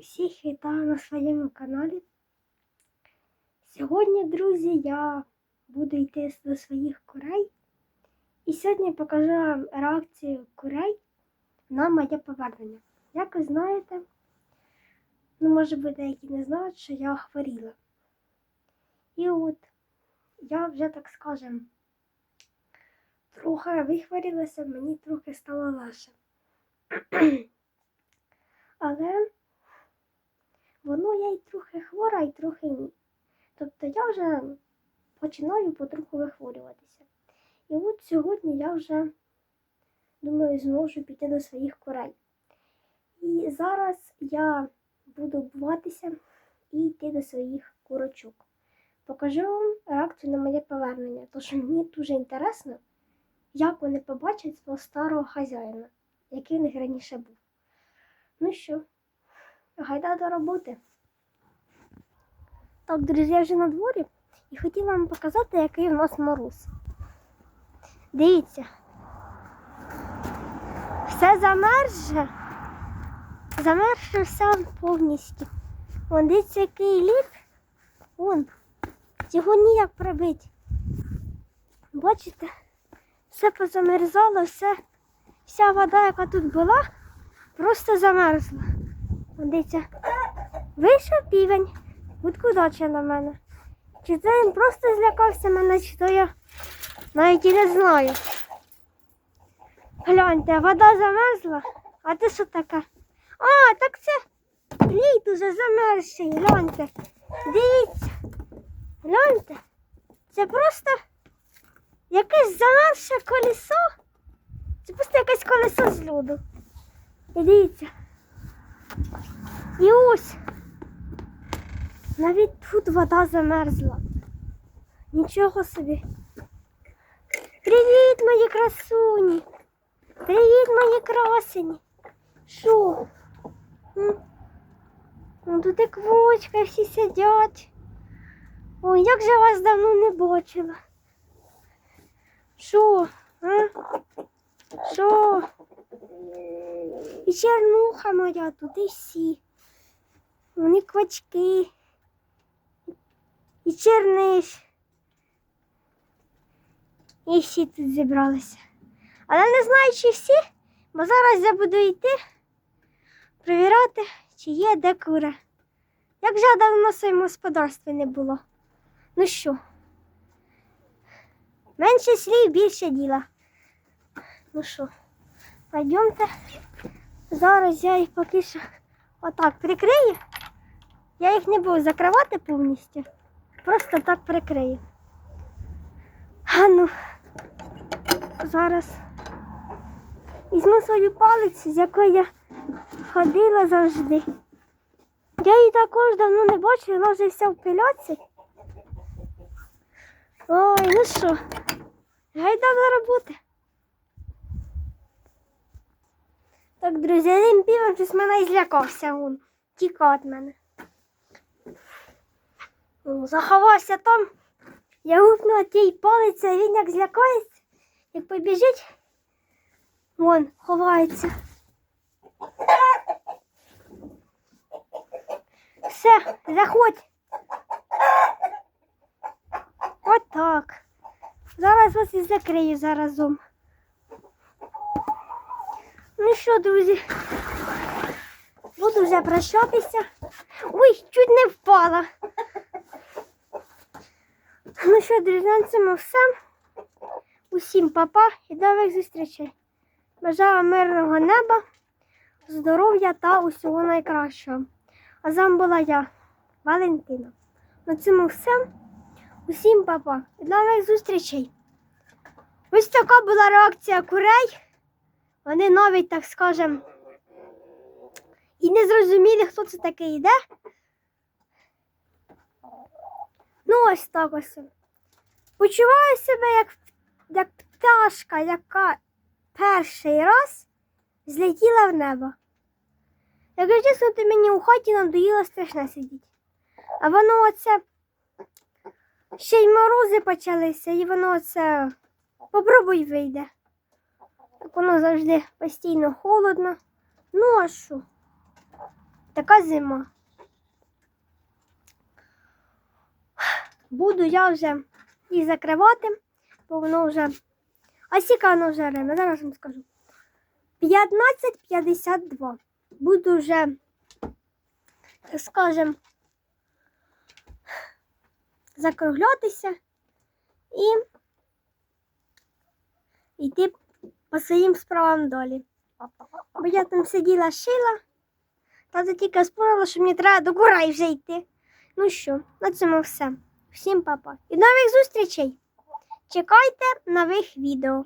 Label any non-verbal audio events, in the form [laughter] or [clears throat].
Усіх вітаю на своєму каналі. Сьогодні, друзі, я буду йти до своїх курей. І сьогодні покажу вам реакцію курей на моє повернення. Як ви знаєте, ну, може би, деякі не знають, що я хворіла. І от я вже, так скажем, трохи вихворілася, мені трохи стало легше. [clears throat] Але воно я й трохи хвора, і трохи ні. Тобто я вже починаю потроху вихворюватися. І от сьогодні я вже думаю, зможу піти до своїх курей. І зараз я буду обуватися і йти до своїх курочок. Покажу вам реакцію на моє повернення, тому що мені дуже інтересно, як вони побачать свого старого хазяїна, який в них раніше був. Ну що, гайда до роботи. Так, друзі, я вже на дворі і хотіла вам показати, який у нас мороз. Дивіться. Все замерже. Замерже все повністю. Вон дивіться, який лід. Вон. Його ніяк прибити. Бачите? Все позамерзало, все, вся вода, яка тут була, просто замерзла. Дивіться. Вийшов півень. Відкудаче на мене. Чи це він просто злякався мене, чи то я навіть і не знаю. Гляньте, вода замерзла, а ти що таке? А, так це лід уже замерзший, гляньте. Дивіться. Гляньте. Це просто якесь замерзше колесо. Це просто якесь колесо з льоду. Дивіться. І ось. Навіть тут вода замерзла. Нічого собі. Привіт, мої красуні. Привіт, мої красені. Що? Ну, тут і квочка всі сидять. Ой, як же вас давно не бачила. Що? А? Що? І чернуха моя тут і всі. Вони квачки. І черниш. І всі тут зібралися. Але не знаю, чи всі, бо зараз я буду йти перевіряти, чи є де кура. Як же давно в своєму господарстві не було. Ну що? Менше слів, більше діла. Ну що, пойдемте. Зараз я їх поки що отак прикрию. Я їх не буду закривати повністю. Просто так прикрию. А ну, зараз візьму свою палицю, з якою я ходила завжди. Я її також давно не бачила, вона вже вся в пильоці. Ой, ну що, гайда до роботи. Так, друзі, один півом щось мене і злякався він. Тікав від мене. Заховався там. Я гукнула тій палиці, а він як злякається, як побіжить, вон ховається. Все, заходь. Отак. Зараз вас і закрию заразом. Ну що, друзі, буду вже прощатися. Ой, чуть не впала. Ну що, друзі, на цьому все. Усім папа і до нових зустрічей. Бажаю мирного неба, здоров'я та усього найкращого. А з вами була я, Валентина. На цьому все. Усім папа і до нових зустрічей. Ось така була реакція курей. Вони навіть, так скажем, і не зрозуміли, хто це такий йде. Ну, ось так ось. Почуваю себе як, як пташка, яка перший раз злетіла в небо. Якщо чесно, то мені у хаті надоїло страшно сидіти. А воно оце ще й морози почалися, і воно оце попробуй вийде. Так воно завжди постійно холодно. Ну а що? така зима. Буду я вже і закривати, бо воно вже. А скільки воно вже время? Зараз вам скажу. 15.52. Буду вже, скажем, закруглятися і йти по своїм справам далі. Бо я там сиділа, шила, та тільки спорила, що мені треба до курай вже йти. Ну що, на цьому все. Всім па-па. І нових зустрічей! Чекайте нових відео.